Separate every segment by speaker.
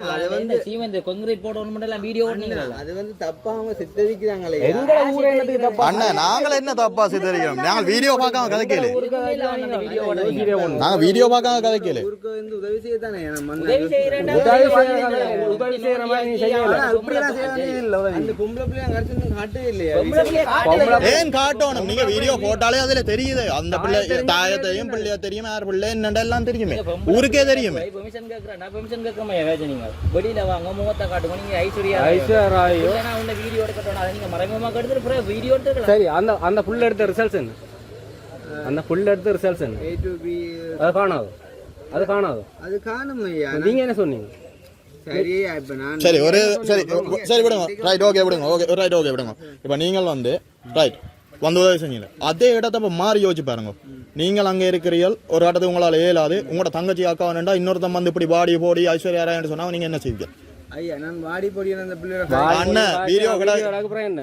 Speaker 1: அது வந்து
Speaker 2: cement concrete போடணும் எல்லாம் வீடியோ ஓடுனீங்களா
Speaker 1: அது வந்து தப்பா அவங்க சித்தரிக்கிறாங்களே.
Speaker 3: எங்க ஊரே என்னத்துக்கு தப்பா
Speaker 4: அண்ணன் நாங்கள் என்ன தப்பா சித்தரிக்கிறோம்? நாங்கள் வீடியோ பார்க்காம கதைக்கல.
Speaker 2: வீடியோ
Speaker 4: நாங்கள் வீடியோ பார்க்காம கதைக்கல.
Speaker 1: ஊருக்கு வந்து உதவி செய்ய தானே நம்ம வந்து
Speaker 2: உதவி செய்யறேன்டா
Speaker 3: உதவி செய்யற உதவி செய்யற மாதிரி நீ செய்யல
Speaker 1: ஆனா இப்படிலாம் செய்யவே இல்லை உதவி. அந்த பொம்பளை பிள்ளைங்க கடிச்சு காட்டவே இல்லையா?
Speaker 2: பொம்பளை பிள்ளைய காட்டல.
Speaker 4: ஏன் காட்டணும்? நீங்க வீடியோ போட்டாலே அதுல தெரியுது. அந்த பிள்ளை தாய தெரியும் பிள்ளைய தெரியும் யார் பிள்ளை என்னண்டா எல்லாம் தெரியுமே ஊருக்கே தெரியுமே.
Speaker 2: பெர்மிஷன் கேக்குறேன் நான் பெர்மிஷன் நீங்க வெளியில வாங்க முகத்தை காட்டுங்க. நீங்க ஐஸ்வர்யா
Speaker 3: ஐஸ்வர்யா ராய்?
Speaker 2: நான் உன்னை வீடியோ எடுக்கட்டும் அதை நீங்க மறைமுகமா கெடுத்துட்டு அப்புறம் வீடியோ எடுத்துக்கலாம்.
Speaker 3: சரி அந்த அந்த புல் எடுத்த ரிசல்ட்ஸ் என்ன? அந்த புல் எடுத்த ரிசல்ட்ஸ் என்ன?
Speaker 1: A to B,
Speaker 3: அது காணாது. அது காணாது.
Speaker 1: அது காணும் ஐயா.
Speaker 3: நீங்க என்ன சொன்னீங்க?
Speaker 1: சரி இப்ப நான்
Speaker 4: சரி ஒரு சரி சரி விடுங்க. ரைட் ஓகே விடுங்க. ஓகே ரைட் ஓகே விடுங்க. இப்போ நீங்கள் வந்து ரைட் வந்து உதவி செஞ்சீங்க. அதே இடத்த இப்போ மாறி யோசிச்சு பாருங்க. நீங்கள் அங்கே இருக்கிறீர்கள் ஒரு இடத்துக்கு உங்களால் இயலாது. உங்களோட தங்கச்சி அக்கா வேணுண்டா இன்னொருத்தன் வந்து இப்படி பாடி போடி ஐஸ்வர்யா ராயன்னு சொன்னா நீங்க என்ன செய்வீங்க?
Speaker 1: ஐயா நான் வாடி பொடியான அந்த பிள்ளையோட
Speaker 4: அண்ணன் வீடியோ கூட
Speaker 3: அப்புறம் என்ன?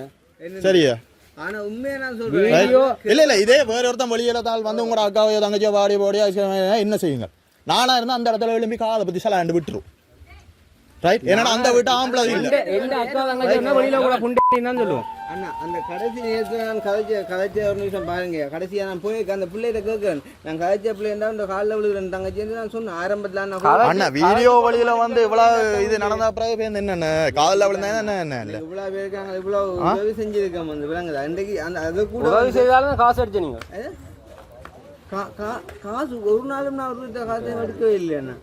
Speaker 4: சரியா?
Speaker 1: ஆனா உண்மையா நான் சொல்றேன்.
Speaker 4: இல்ல இல்ல இதே வேற ஒருத்தன் வெளியில தாள் வந்து உங்களோட அக்காவையோ தங்கச்சியோ பாடி போடி என்ன செய்வீங்க? நானா இருந்தா அந்த இடத்துல எழும்பி காதை பத்தி சலாண்டு விட்டுரும். ரைட் என்னடா அந்த வீட்டு ஆம்பளை இல்ல
Speaker 3: எந்த- அக்கா தங்கச்சி என்ன வெளியில கூட புண்டி தான் சொல்லுவோம்.
Speaker 1: அண்ணா அந்த கடைசி நேரத்துல நான் கதைச்ச கதைச்ச ஒரு நிமிஷம் பாருங்க. கடைசியா நான் போய் அந்த பிள்ளைகிட்ட கேட்கிறேன். நான் கதைச்ச பிள்ளைண்டா இந்த காலில் விழுகிறேன். தங்கச்சி நான் சொன்னேன். ஆரம்பத்துல நான்
Speaker 4: அண்ணா வீடியோ வழியில வந்து இவ்வளவு இது நடந்த பிறகு பேருந்து என்னென்ன காலில் விழுந்தா என்ன என்ன இல்ல?
Speaker 1: இவ்வளவு பேர் இருக்காங்க. இவ்வளவு உதவி செஞ்சிருக்கோம் வந்து விளங்குது? அன்றைக்கு அந்த அது கூட
Speaker 3: உதவி செய்தாலும் காசு அடிச்ச நீங்க.
Speaker 1: அது? கா- கா- காசு ஒரு நாளும் நான் ஒரு காசு எடுக்கவே இல்லை அண்ணா.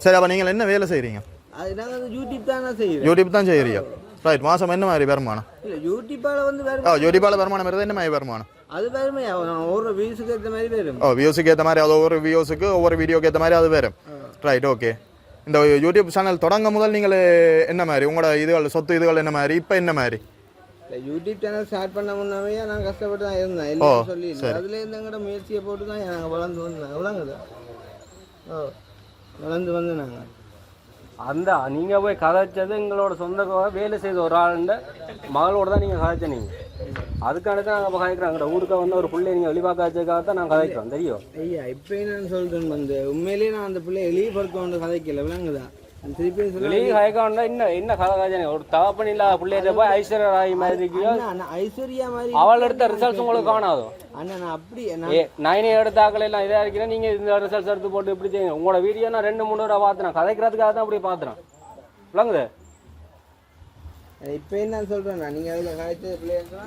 Speaker 4: சரி அப்ப நீங்கள் என்ன வேலை செய்றீங்க?
Speaker 1: அது நாங்கள் வந்து யூடியூப் தானே செய்யறோம்
Speaker 4: யூடியூப் தான் செய்யறீங்க ரைட் மாசம் என்ன மாதிரி வருமானம்
Speaker 1: இல்லை யூடியூப்பால வந்து வேறு
Speaker 4: ஓ யூடியூப்பால வருமானம் வருது என்ன மாதிரி வருமானம்
Speaker 1: அது நான் ஒரு வியூஸுக்கு ஏற்ற மாதிரி வரும்
Speaker 4: ஓ வியூஸுக்கு ஏற்ற மாதிரி அது ஒவ்வொரு வியூஸுக்கு ஒவ்வொரு வீடியோக்கு ஏற்ற மாதிரி அது வரும் ரைட் ஓகே இந்த யூடியூப் சேனல் தொடங்க முதல் நீங்கள் என்ன மாதிரி உங்களோட இதுகள் சொத்து இதுகள் என்ன மாதிரி இப்போ என்ன மாதிரி
Speaker 1: யூடியூப் சேனல் ஸ்டார்ட் பண்ண முன்னாவே நான் கஷ்டப்பட்டு தான் இருந்தேன் எல்லாம் சொல்லி அதுல இருந்து எங்கட முயற்சியை போட்டு தான் நாங்கள் வளர்ந்து வந்தோம் எவ்வளோங்குது ஓ வளர்ந்து வந்து நாங்கள்
Speaker 3: அந்த நீங்க போய் கதைச்சது எங்களோட சொந்த வேலை செய்த ஒரு ஆளுண்ட மகளோட தான் நீங்க கதைச்ச நீங்க. அதுக்கான தான் நாங்கள் கதைக்கிறோம் ஊருக்கு வந்து ஒரு பிள்ளை நீங்க வெளிப்பாக்க வச்சதுக்காக தான் நாங்கள் கதைக்கிறோம் தெரியும்?
Speaker 1: ஐயா இப்போ நான் சொல்கிறேன் வந்து உண்மையிலேயே நான் அந்த பிள்ளைய எளியப்படுத்த வந்து கதைக்கல
Speaker 3: விலங்குதான். உங்களுக்கு காணாதோ?
Speaker 1: அண்ணா நான் அப்படி நான்
Speaker 3: ஏ நைனே எடுத்த ஆக்கள் எல்லாம் இதாக இருக்கிறேன் நீங்க இந்த ரிசல்ட்ஸ் எடுத்து போட்டு இப்படி செய்யுங்க. உங்களோட வீடியோ நான் ரெண்டு மூணு தடவை பார்த்தேன் கதைக்கிறதுக்காக தான் அப்படி பார்த்துறேன். விளங்குது?
Speaker 1: இப்போ என்ன சொல்கிறேன் நான்? நீங்கள் அதில் கதைச்ச பிள்ளைங்க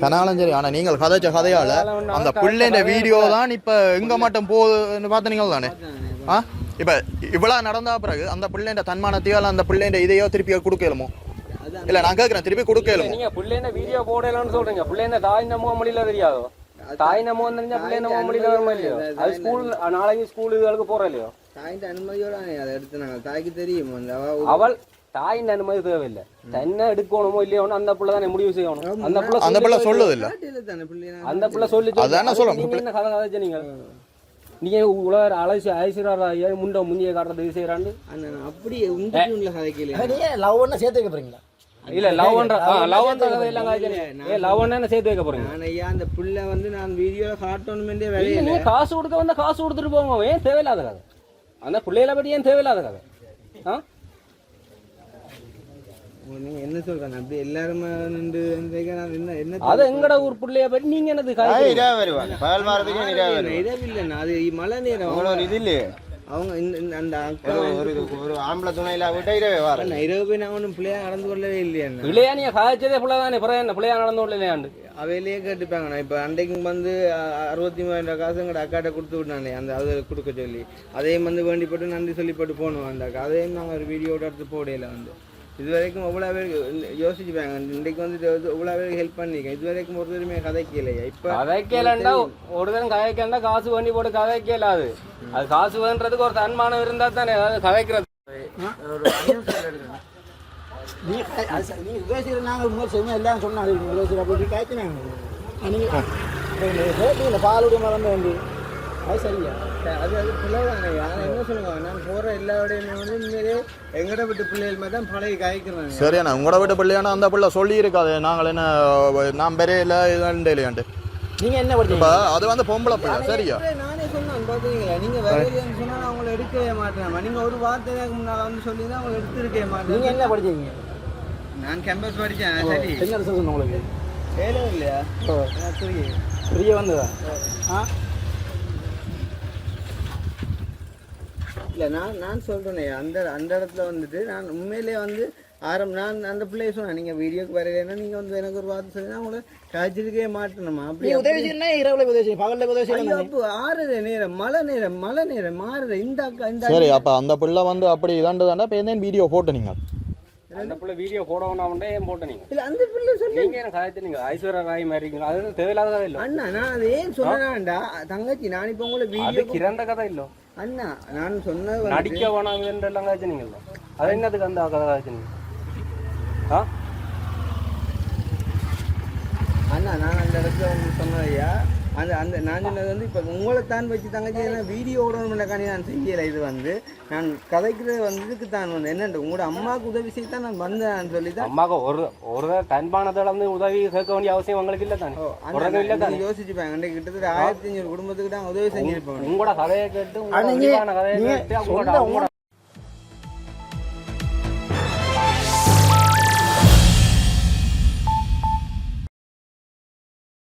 Speaker 4: கனாலும் சரி. ஆனால் நீங்கள் கதைச்ச கதையால அந்த பிள்ளைன்ற வீடியோ தான் இப்போ எங்கே மட்டும் போகுதுன்னு பார்த்தீங்க தானே? ஆ? இப்போ இவ்வளோ நடந்தா பிறகு அந்த பிள்ளைன்ற தன்மானத்தையோ அந்த பிள்ளைன்ற இதையோ திருப்பி கொடுக்கலுமோ? இல்லை நான் கேட்குறேன் திருப்பி கொடுக்கலுமோ?
Speaker 3: நீங்க பிள்ளைங்க வீடியோ போடலாம்னு சொல்றீங்க. பிள்ளைங்க தாய் நம்ம மொழியில தெரியாதோ? தாய் நம்ம தெரிஞ்சா பிள்ளை நம்ம மொழியில வருமா இல்லையோ? அது ஸ்கூல் நாளைக்கு ஸ்கூல் இதுகளுக்கு போற இல்லையோ
Speaker 1: தாயிட்ட அனுமதியோட அதை எடுத்து நாங்கள் தாய்க்கு தெரியும்
Speaker 3: அவள் தாயின் அனுமதி தேவையில்லை. தன்னை எடுக்கணுமோ இல்லையோன்னு அந்த பிள்ளை தானே முடிவு செய்யணும். அந்த பிள்ளை
Speaker 4: அந்த பிள்ளை சொல்லுது இல்லை
Speaker 3: அந்த பிள்ளை சொல்லி
Speaker 4: அதானே
Speaker 3: என்ன கதை கதைச்ச நீங்க? நீங்க உலக அலசி ஐஸ்வர்யா முண்டை முந்திய காட்டுறது இது
Speaker 1: நான் அப்படியே உள்ள கதைக்கல
Speaker 2: லவ் ஒண்ணு சேர்த்து வைக்க போறீங்களா?
Speaker 3: இல்ல லவ் பண்ற லவ் பண்ற கதை ஏ என்ன சேர்த்து வைக்க போறீங்க.
Speaker 1: நான் ஐயா அந்த பிள்ளை வந்து நான் வீடியோவில் காட்டணுமெண்டே
Speaker 3: இல்ல,
Speaker 1: வேலையில
Speaker 3: காசு கொடுக்க வந்தா காசு கொடுத்துட்டு போங்க. ஏன் தேவையில்லாத கதை? அந்த பிள்ளைகளை பற்றி ஏன் தேவையில்லாத கதை? ஆ?
Speaker 1: நீங்க என்ன சொல்றேன் அப்படி எல்லாருமே நின்று என்ன என்ன
Speaker 3: அது எங்கட ஊர் பிள்ளைய பற்றி நீங்க என்னது
Speaker 5: இதா வருவாங்க பகல் மாறதுக்கு இதா வருவாங்க
Speaker 1: இரவில்லைண்ணா அது மழை நேரம்.
Speaker 5: இது இல்லையே?
Speaker 1: அவங்க இந்த- அந்த
Speaker 5: ஒரு ஆம்பளை துணையில விட்டா இரவே வர
Speaker 1: அண்ணா, இரவு போய் நான் ஒன்றும் பிள்ளையா நடந்து கொள்ளவே இல்லையா
Speaker 3: பிள்ளையா நீங்க காய்ச்சதே பிள்ளை தானே பிறகு என்ன பிள்ளையா நடந்து இல்லையாண்டு
Speaker 1: அவையிலேயே கேட்டுப்பாங்க நான் இப்போ அன்றைக்கு வந்து அறுபத்தி மூவாயிரம் காசு எங்கட அக்காட்ட கொடுத்து விட்டானே அந்த அது கொடுக்க சொல்லி. அதையும் வந்து வேண்டி போட்டு நன்றி சொல்லி போட்டு போகணும் அந்த அக்கா. அதையும் நாங்கள் ஒரு வீடியோட எடுத்து போடையில வந்து. இது வரைக்கும் எவ்வளோ பேர் யோசிச்சுப்பாங்க. இன்றைக்கு வந்து எவ்வளோ பேருக்கு ஹெல்ப் பண்ணியிருக்கேன் இது வரைக்கும் ஒருத்தருமே கதைக்கலையா இப்போ
Speaker 3: கதைக்கலண்டா ஒரு தரம் கதைக்கலண்டா காசு வண்டி போட்டு கதைக்கல அது. அது காசு வேண்டதுக்கு ஒரு தன்மானம் இருந்தா தானே அதாவது கதைக்கிறது.
Speaker 2: நீ நீ உபயோகிக்கிற நாங்கள் செய்யணும் எல்லாம் சொன்னாங்க உபயோகிக்கிற அப்படி காய்ச்சினாங்க நீங்கள் பாலுடைய மரம் வேண்டி. அது சரியா
Speaker 1: அது அது பிள்ளைதாங்க யாரும் என்ன சொல்லுவாங்க? நான் போகிற எல்லாரோடையுமே வந்து உண்மையிலே எங்கட விட்டு பிள்ளைகள் மாதிரி தான் பழகி காய்க்கிறாங்க.
Speaker 4: சரியாண்ணா உங்களோட வீட்டு பிள்ளையானா அந்த பிள்ளை சொல்லி இருக்காது நாங்கள் என்ன நான் பெரிய இல்லை இல்லையாண்டு
Speaker 2: நீங்க என்ன
Speaker 4: இப்ப
Speaker 2: படிச்சீங்க
Speaker 4: அது வந்து பொம்பளை பிள்ளை சரியா?
Speaker 1: நானே சொன்னேன் பாத்தீங்களா? நீங்க வேற எதுவும் சொன்னா நான் உங்களை எடுக்கவே மாட்டேன் நீங்க ஒரு வார்த்தைக்கு முன்னால வந்து சொல்லி தான் உங்களை எடுத்திருக்கவே
Speaker 2: நீங்க
Speaker 1: மாட்டேன்
Speaker 2: என்ன படிச்சீங்க
Speaker 1: நான் கேம்பஸ் படிச்சேன் சரி.
Speaker 2: என்ன ரிசல்ட் உங்களுக்கு?
Speaker 1: வேலை இல்லையா?
Speaker 2: ஃப்ரீயா வந்ததா? ஆ?
Speaker 1: இல்லை நான் நான் சொல்கிறேனே அந்த அந்த இடத்துல வந்துட்டு நான் உண்மையிலே வந்து ஆரம் நான் அந்த பிள்ளைய சொன்னேன் நீங்கள் வீடியோக்கு வரலைன்னா நீங்கள் வந்து எனக்கு ஒரு வார்த்தை சொல்லி உங்களை காய்ச்சிருக்கவே மாட்டேனுமா
Speaker 2: நீ
Speaker 1: அப்படி.
Speaker 2: உதவி செய்யணும் இரவுல உதவி செய்யும் பகல்ல உதவி செய்யணும்
Speaker 1: அப்போ ஆறுற நேரம் மழை நேரம் மழை நேரம் மாறுற இந்த அக்கா இந்த
Speaker 4: சரி அப்ப அந்த பிள்ளை வந்து அப்படி இதாண்டு தாண்டா இப்போ என்ன வீடியோ போட்டு நீங்கள்
Speaker 3: அந்த பிள்ளை வீடியோ போடணும்னா ஏன் போட்ட நீங்க
Speaker 1: இல்லை அந்த பிள்ளை சொல்லி.
Speaker 3: நீங்க என்ன கதைச்சு நீங்க ஐஸ்வர்யா ராய் மாதிரி இருக்கீங்க அது தேவையில்லாத கதை இல்லை?
Speaker 1: அண்ணா நான் அதை ஏன் சொன்னேன்டா தங்கச்சி நான் இப்போ உங்களை
Speaker 3: அது
Speaker 1: வீடியோ
Speaker 3: கிறந்த கதை இல்லை.
Speaker 1: அண்ணா நான் சொன்னது
Speaker 3: நடிக்க வேணாம் எல்லாம் காய்ச்சி நீங்க அது என்னதுக்கு அந்த கதை காய்ச்சி நீங்க ஆ?
Speaker 1: அண்ணா நான் அந்த இடத்துல வந்து சொன்னதையா அந்த அந்த நான் சொன்னது வந்து இப்போ உங்களை தான் வச்சு தங்கச்சி என்ன வீடியோ ஓடணும்னக்காண்டி நான் செய்யலை இது வந்து. நான் கதைக்கிறது வந்து இதுக்கு தான் வந்து. என்னண்டு உங்களோட அம்மாவுக்கு உதவி செய்ய தான் நான் வந்தேன் சொல்லி தான்
Speaker 3: அம்மாக்கு ஒரு ஒரு தன்பானத்தில் வந்து உதவி கேட்க வேண்டிய அவசியம் உங்களுக்கு இல்லை தானே? உடனே இல்லை தானே?
Speaker 1: யோசிச்சுப்பாங்க அன்றைக்கு கிட்டத்தட்ட ஆயிரத்தி ஐநூறு குடும்பத்துக்கு தான் உதவி செஞ்சிருப்பேன்
Speaker 3: உங்களோட கதையை கேட்டு உங்களோட கதையை கேட்டு அவங்களோட